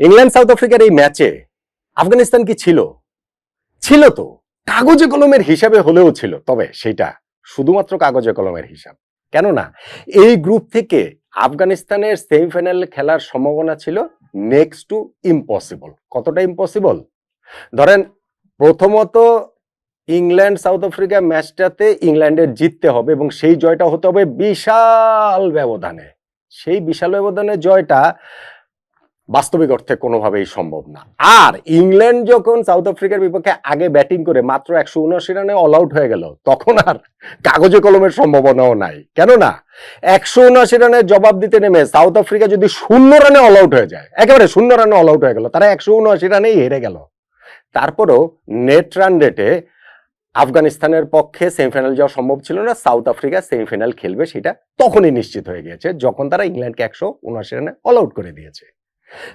England, south আফ্রিকার এই ম্যাচে আফগানিস্তান কি ছিল? ছিল তো। কাগজে কলমের হিসাবে হলেও ছিল, তবে সেটা শুধুমাত্র কাগজে কলমের হিসাব। কেননা, এই গ্রুপ থেকে আফগানিস্তানের সেমিফাইনাল খেলার সম্ভাবনা ছিল নেক্সট টু ইম্পসিবল কতটা ইম্পসিবল ধরেন, প্রথমত ইংল্যান্ড, সাউথ আফ্রিকা ম্যাচটাতে ইংল্যান্ডের জিততে হবে এবং সেই জয়টা হতে হবে বিশাল ব্যবধানে। সেই বিশাল ব্যবধানে জয়টা বাস্তবিক অর্থে কোনোভাবেই সম্ভব না। আর ইংল্যান্ড যখন সাউথ আফ্রিকার বিপক্ষে আগে ব্যাটিং করে মাত্র একশো উনআশি রানে অল আউট হয়ে গেল, তখন আর কাগজে কলমের সম্ভাবনাও নাই। কেননা একশো উনআশি রানের জবাব দিতে নেমে সাউথ আফ্রিকা যদি শূন্য রানে অল আউট হয়ে যায়, একেবারে শূন্য রানে অল আউট হয়ে গেল, তারা একশো উনআশি রানেই হেরে গেল। তারপরও নেট রান রেটে আফগানিস্তানের পক্ষে সেমিফাইনাল যাওয়া সম্ভব ছিল না, সাউথ আফ্রিকা সেমিফাইনাল খেলবে সেটা তখনই নিশ্চিত হয়ে গিয়েছে, যখন তারা ইংল্যান্ডকে একশো উনআশি রানে অল আউট করে দিয়েছে।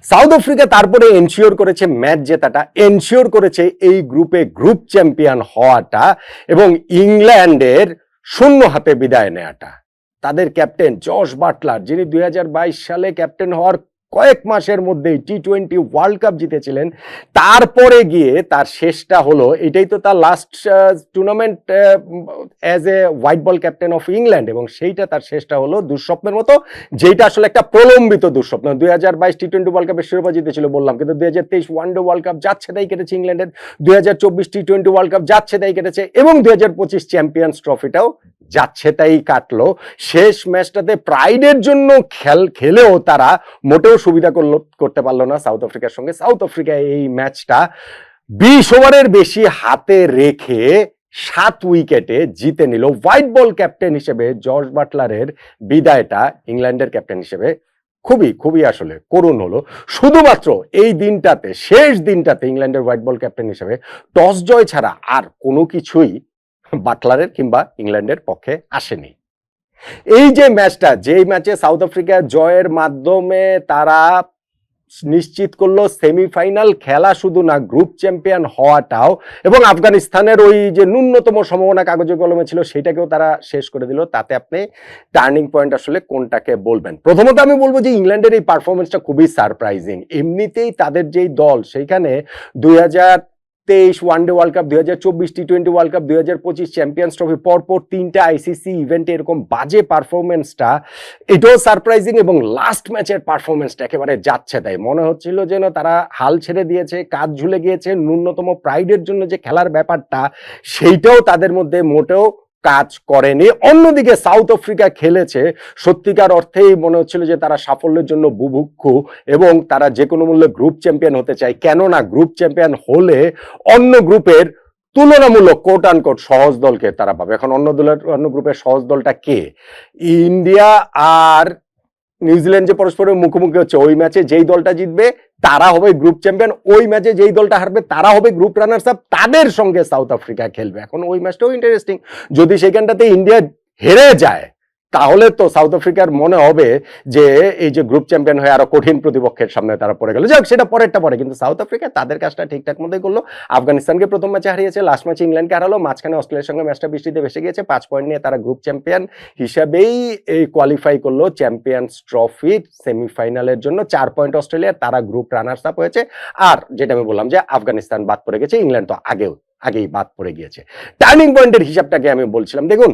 সাউথ আফ্রিকা তারপরে এনশিওর করেছে ম্যাচ জেতাটা এনশিওর করেছে এই গ্রুপে গ্রুপ চ্যাম্পিয়ন হওয়াটা এবং ইংল্যান্ডের শূন্য হাতে বিদায় নেওয়াটা তাদের ক্যাপ্টেন জশ বাটলার, যিনি দুই হাজার বাইশ সালে ক্যাপ্টেন হওয়ার কয়েক মাসের মধ্যেই টি টোয়েন্টি ওয়ার্ল্ড কাপ জিতেছিলেন। তারপরে গিয়ে তার শেষটা হলো, এটাই তো তার last tournament as a white ball captain of England এবং সেইটা তার শেষটা হলো দুঃস্বপ্নের মতো যেটা আসলে একটা প্রলম্বিত দুঃস্বপ্ন। দুই হাজার বাইশ টি টোয়েন্টি ওয়ার্ল্ড কাপের শিরোপা জিতেছিল বললাম, কিন্তু দুই হাজার তেইশ ওয়ান ডে ওয়ার্ল্ড কাপ যাচ্ছে তাই কেটেছে ইংল্যান্ডের দুই হাজার চব্বিশ টি টোয়েন্টি ওয়ার্ল্ড কাপ যাচ্ছে তাই কেটেছে, এবং দুই হাজার পঁচিশ চ্যাম্পিয়ন্স ট্রফিটাও যাচ্ছে তাই কাটলো। শেষ ম্যাচটাতে প্রাইডের জন্য খেল খেলেও তারা মোটেও সুবিধা করল, করতে পারল না সাউথ আফ্রিকার সঙ্গে। সাউথ আফ্রিকা এই ম্যাচটা বিশ ওভারের বেশি হাতে রেখে সাত উইকেটে জিতে নিল হোয়াইট বল ক্যাপ্টেন হিসেবে জর্জ বাটলারের বিদায়টা ইংল্যান্ডের ক্যাপ্টেন হিসেবে খুবই খুবই আসলে করুণ হলো। শুধুমাত্র এই দিনটাতে, শেষ দিনটাতে ইংল্যান্ডের হোয়াইট বল ক্যাপ্টেন হিসেবে টস জয় ছাড়া আর কোনো কিছুই বাটলারের কিংবা ইংল্যান্ডের পক্ষে আসেনি। এই যে ম্যাচটা, যেই ম্যাচে সাউথ আফ্রিকা জয়ের মাধ্যমে তারা নিশ্চিত করল সেমিফাইনাল খেলা শুধু না, গ্রুপ চ্যাম্পিয়ন হওয়াটাও এবং আফগানিস্তানের ওই যে ন্যূনতম সম্ভাবনা কাগজে কলমে ছিল সেটাকেও তারা শেষ করে দিল। তাতে আপনি টার্নিং পয়েন্ট আসলে কোনটাকে বলবেন? প্রথমত আমি বলব যে ইংল্যান্ডের এই পারফরমেন্সটা খুবই সারপ্রাইজিং এমনিতেই তাদের যেই দল, সেইখানে দুই হাজার তেইশ ওয়ানডে ওয়ার্ল্ড কাপ, দুই হাজার চব্বিশ টি টোয়েন্টি ওয়ার্ল্ড কাপ, দুই হাজার পঁচিশ চ্যাম্পিয়ন্স ট্রফি, পরপর তিনটা আইসিসি ইভেন্টে এরকম বাজে পারফরমেন্সটা এটাও সারপ্রাইজিং এবং লাস্ট ম্যাচের পারফরমেন্সটা একেবারে যাচ্ছে তাই। মনে হচ্ছিল যেন তারা হাল ছেড়ে দিয়েছে কাজ ঝুলে গিয়েছে, ন্যূনতম প্রাইডের জন্য যে খেলার ব্যাপারটা, সেইটাও তাদের মধ্যে মোটেও কাজ করেনি। অন্যদিকে সাউথ আফ্রিকা খেলেছে। সত্যিকার অর্থেই মনে হচ্ছিল যে তারা সাফল্যের জন্য বুভুক্ষু এবং তারা যে কোনো মূল্যে গ্রুপ চ্যাম্পিয়ন হতে চায়। কেননা গ্রুপ চ্যাম্পিয়ন হলে অন্য গ্রুপের তুলনামূলক কোট আন কোট সহজ দলকে তারা পাবে। এখন অন্য দলের, অন্য গ্রুপের সহজ দলটা কে? ইন্ডিয়া আর নিউজিল্যান্ড যে পরস্পরের মুখোমুখি হচ্ছে, ওই ম্যাচে যেই দলটা জিতবে, তারা হবে গ্রুপ চ্যাম্পিয়ন ওই ম্যাচে যেই দলটা হারবে, তারা হবে গ্রুপ রানার্স আপ তাদের সঙ্গে সাউথ আফ্রিকা খেলবে। এখন ওই ম্যাচটাও ইন্টারেস্টিং যদি সেখানটাতে ইন্ডিয়া হেরে যায় তাহলে তো সাউথ আফ্রিকার মনে হবে যে এই যে গ্রুপ চ্যাম্পিয়ন হয়ে আরও কঠিন প্রতিপক্ষের সামনে তারা পড়ে গেল। যাক, সেটা পরেরটা পরে। কিন্তু সাউথ আফ্রিকা তাদের কাজটা ঠিকঠাক মতোই করল। আফগানিস্তানকে প্রথম ম্যাচে হারিয়েছে লাস্ট ম্যাচে ইংল্যান্ডকে হারালো। মাঝখানে অস্ট্রেলিয়ার সঙ্গে ম্যাচটা বৃষ্টিতে ভেসে গিয়েছে। পাঁচ পয়েন্ট নিয়ে তারা গ্রুপ চ্যাম্পিয়ন হিসাবেই এই কোয়ালিফাই করল চ্যাম্পিয়ন্স ট্রফির সেমিফাইনালের জন্য। চার পয়েন্ট অস্ট্রেলিয়ার, তারা গ্রুপ রানার্স আপ হয়েছে। আর যেটা আমি বললাম যে আফগানিস্তান বাদ পড়ে গেছে, ইংল্যান্ড তো আগেও, আগেই বাদ পড়ে গিয়েছে। টার্নিং পয়েন্টের হিসাবটাকে আমি বলছিলাম। দেখুন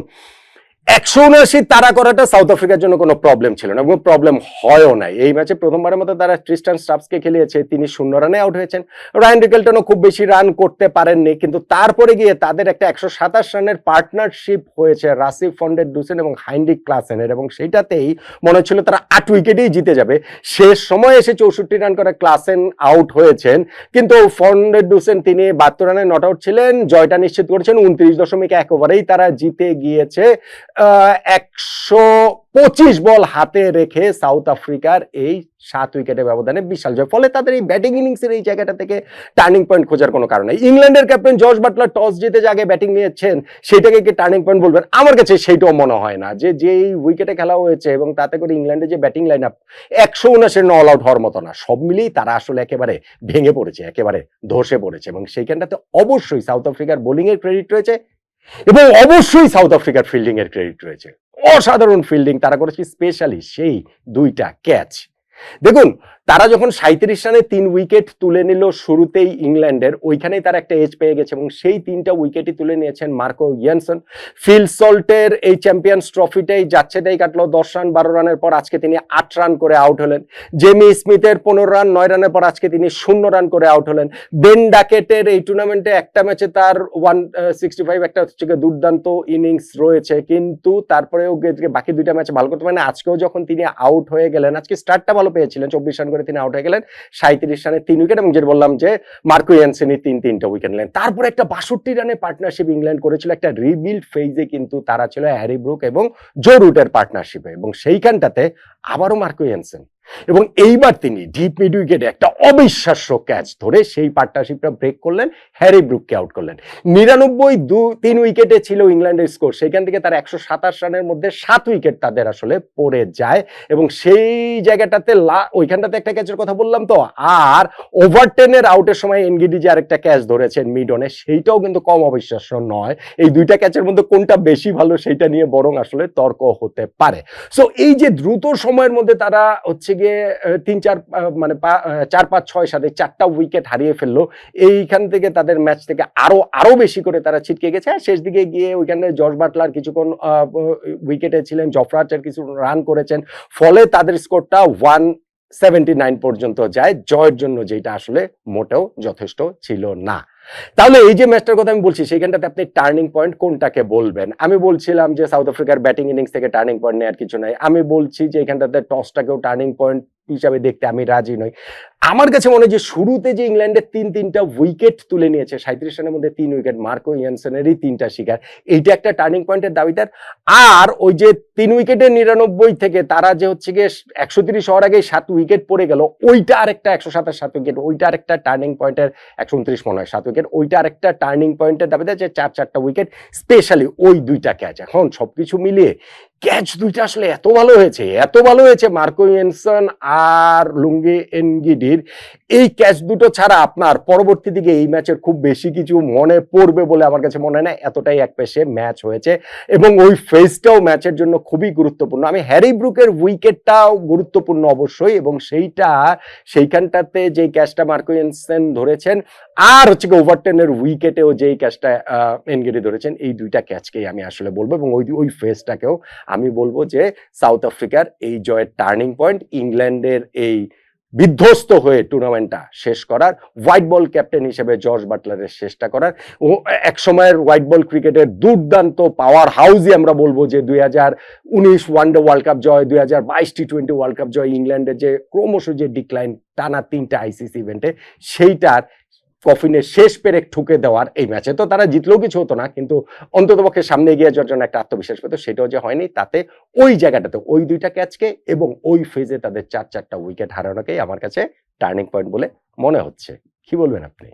একশো উনআশি তারা করাটা সাউথ আফ্রিকার জন্য কোনো প্রবলেম ছিল না এবং প্রবলেম হয়ও নাই। এই ম্যাচে প্রথমবারের মতো তারা ট্রিস্টান স্টাফসকে খেলিয়েছে, তিনি শূন্য রানে আউট হয়েছেন। রায়ন রিকেলটনও খুব বেশি রান করতে পারেননি, কিন্তু তারপরে গিয়ে তাদের একটা একশো সাতাশ রানের পার্টনারশিপ হয়েছে রাসিফ ফন্ডের ডুসেন এবং হাইন্ডিক ক্লাসেনের এবং সেইটাতেই মনে হচ্ছিল তারা আট উইকেটেই জিতে যাবে। শেষ সময় এসে চৌষট্টি রান করে ক্লাসেন আউট হয়েছেন, কিন্তু ফন্ডের ডুসেন তিনি বাহাত্তর রানে নট আউট ছিলেন। জয়টা নিশ্চিত করেছেন, উনত্রিশ দশমিক এক ওভারেই তারা জিতে গিয়েছে। একশো পঁচিশ বল হাতে রেখে সাউথ আফ্রিকার এই সাত উইকেটের ব্যবধানে বিশাল জয়। ফলে তাদের এই ব্যাটিং ইনিংসের এই জায়গাটা থেকে টার্নিং পয়েন্ট খোঁজার কোনো কারণ নেই। ইংল্যান্ডের ক্যাপ্টেন জর্জ বাটলার টস জিতে আগে ব্যাটিং নিয়েছেন, সেটাকে কি টার্নিং পয়েন্ট বলবেন? আমার কাছে সেইটাও মনে হয় না যে যেই উইকেটে খেলা হয়েছে এবং তাতে করে ইংল্যান্ডের যে ব্যাটিং লাইন আপ একশো উনাশের অল আউট হওয়ার মতো না। সব মিলিয়েই তারা আসলে একেবারে ভেঙে পড়েছে, একেবারে ধসে পড়েছে এবং সেইখানটাতে অবশ্যই সাউথ আফ্রিকার বোলিং এর ক্রেডিট রয়েছে। এবং অবশ্যই সাউথ আফ্রিকার ফিল্ডিং এর ক্রেডিট রয়েছে। অসাধারণ ফিল্ডিং তারা করেছে স্পেশালি সেই দুইটা ক্যাচ দেখুন, তারা যখন সাঁত্রিশ রানে তিন উইকেট তুলে নিল শুরুতেই ইংল্যান্ডের, ওইখানেই তার একটা এজ পেয়ে গেছে এবং সেই তিনটা উইকেটই তুলে নিয়েছেন মার্কো ইয়ানসন। ফিল সল্টের এই চ্যাম্পিয়ন্স ট্রফিটাই যাচ্ছেটাই কাটলো, দশ রান, বারো রানের পর আজকে তিনি আট রান করে আউট হলেন। জেমি স্মিথের পনেরো রান, নয় রানের পর আজকে তিনি শূন্য রান করে আউট হলেন। বেন ডাকেটের এই টুর্নামেন্টে একটা ম্যাচে তার ওয়ান সিক্সটি ফাইভ একটা হচ্ছে দুর্দান্ত ইনিংস রয়েছে। কিন্তু তারপরেও বাকি দুইটা ম্যাচ ভালো করতে পারেন। আজকেও যখন তিনি আউট হয়ে গেলেন, আজকে স্টার্টটা ভালো পেয়েছিলেন। চব্বিশ রান করে তিনি আউট হয়ে গেলেন। সাঁত্রিশ রানে তিন উইকেট এবং যেটা বললাম যে মার্কো ইয়ানসেনি তিন তিনটা উইকেট নিলেন। তারপরে একটা বাষট্টি রানে পার্টনারশিপ ইংল্যান্ড করেছিল। একটা রিবিল্ড ফেজে কিন্তু তারা ছিল হ্যারি ব্রুক এবং জো রুটের পার্টনারশিপে এবং সেইখানটাতে আবারও মার্কো ইয়ানসেন এবং এইবার তিনি ডিপ মিড উইকেটে একটা অবিশ্বাস্য ক্যাচ ধরে সেই পার্টনারশিপটা ব্রেক করলেন হ্যারি ব্রুককে আউট করলেন। নিরানব্বই দু, তিন উইকেটে ছিল ইংল্যান্ডের স্কোর সেখান থেকে তার একশো সাতাশ রানের মধ্যে সাত উইকেট তাদের আসলে পড়ে যায় এবং সেই জায়গাটাতে ওইখানটাতে একটা ক্যাচের কথা বললাম তো, আর ওভার টেনের আউটের সময় এনগিডি যে আরেকটা ক্যাচ ধরেছেন মিডনে, সেইটাও কিন্তু কম অবিশ্বাস্য নয়। এই দুইটা ক্যাচের মধ্যে কোনটা বেশি ভালো সেইটা নিয়ে বরং আসলে তর্ক হতে পারে। সো এই যে দ্রুত সময়ের মধ্যে তারা হচ্ছে গিয়ে তিন চার মানে চার পাঁচ ছয় সাথে চারটা উইকেট হারিয়ে ফেলল। এইখান থেকে তাদের ম্যাচ থেকে আরও আরও বেশি করে তারা ছিটকে গেছে। শেষ দিকে গিয়ে ওইখানে জর্জ বাটলার কিছুক্ষণ উইকেটে ছিলেন। জফরাচার কিছু রান করেছেন। ফলে তাদের স্কোরটা ওয়ান সেভেন্টি নাইন পর্যন্ত যায়। জয়ের জন্য যেটা আসলে মোটেও যথেষ্ট ছিল না। তাহলে এই যে ম্যাচটার কথা আমি বলছি, সেইখানটাতে আপনি টার্নিং পয়েন্ট কোনটাকে বলবেন? আমি বলছিলাম যে সাউথ আফ্রিকার ব্যাটিং ইনিংস থেকে টার্নিং পয়েন্ট নেওয়ার কিছু নাই। আমি বলছি যে এখানটাতে টসটাকেও টার্নিং পয়েন্ট হিসাবে দেখতে আমি রাজি নই। আমার কাছে মনে হয় যে শুরুতে যে ইংল্যান্ডের তিন, তিনটা উইকেট তুলে নিয়েছে সাঁত্রিশ রানের মধ্যে তিন উইকেট মার্কো ইয়ানসেনেরই তিনটা শিকার, এইটা একটা টার্নিং পয়েন্টের দাবিদার। আর ওই যে তিন উইকেটের নিরানব্বই থেকে তারা যে হচ্ছে গিয়ে একশো তিরিশ হওয়ার আগে সাত উইকেট পড়ে গেল, ওইটা আরেকটা একশো সাতাশ সাত উইকেট ওইটা আরেকটা টার্নিং পয়েন্টের একশো উনত্রিশ মনে হয়, সাত উইকেট ওইটা আরেকটা টার্নিং পয়েন্টের দাবিদার যে চার, চারটা উইকেট স্পেশালি ওই দুইটা ক্যাচ এখন সবকিছু মিলিয়ে ক্যাচ দুইটা আসলে এত ভালো হয়েছে, এত ভালো হয়েছে মার্কো ইয়েনসন আর লুঙ্গি এনগিডির। এই ক্যাচ দুটো ছাড়া আপনার পরবর্তী দিকে এই ম্যাচের খুব বেশি কিছু মনে পড়বে বলে আমার কাছে মনে হয় এতটাই এক পেশে ম্যাচ হয়েছে এবং ওই ফেসটাও ম্যাচের জন্য খুবই গুরুত্বপূর্ণ। আমি হ্যারি ব্রুকের উইকেটটাও গুরুত্বপূর্ণ অবশ্যই এবং সেইটা, সেইখানটাতে যে ক্যাচটা মার্কো ইয়েনসেন ধরেছেন আর হচ্ছে ওভারটেনের উইকেটেও যেই ক্যাচটা এনগেডি ধরেছেন, এই দুইটা ক্যাচকেই আমি আসলে বলব এবং ওই ওই ফেসটাকেও আমি বলব যে সাউথ আফ্রিকার এই জয়ের টার্নিং পয়েন্ট ইংল্যান্ডের এই বিধ্বস্ত হয়ে টুর্নামেন্টটা শেষ করার, হোয়াইট বল ক্যাপ্টেন হিসেবে জর্জ বাটলারের শেষটা করার এক সময়ের হোয়াইট বল ক্রিকেটের দুর্দান্ত পাওয়ার হাউসই আমরা বলব যে দুই হাজার উনিশ ওয়ানডে ওয়ার্ল্ড কাপ জয়, দুই হাজার বাইশ টি টোয়েন্টি ওয়ার্ল্ড কাপ জয়, ইংল্যান্ডের যে ক্রমশ যে ডিক্লাইন টানা তিনটা আইসিসি ইভেন্টে সেইটার কফিনের শেষ পেরেক ঠুকে দেওয়ার এই ম্যাচে। তো তারা জিতলেও কিছু হতো না, কিন্তু অন্ততপক্ষে সামনে এগিয়ে যাওয়ার জন্য একটা আত্মবিশ্বাস পেত। সেটাও যে হয়নি, তাতে ওই জায়গাটাতে, ওই দুইটা ক্যাচকে এবং ওই ফেজে তাদের চার চারটা উইকেট হারানোকেই আমার কাছে টার্নিং পয়েন্ট বলে মনে হচ্ছে। কি বলবেন আপনি?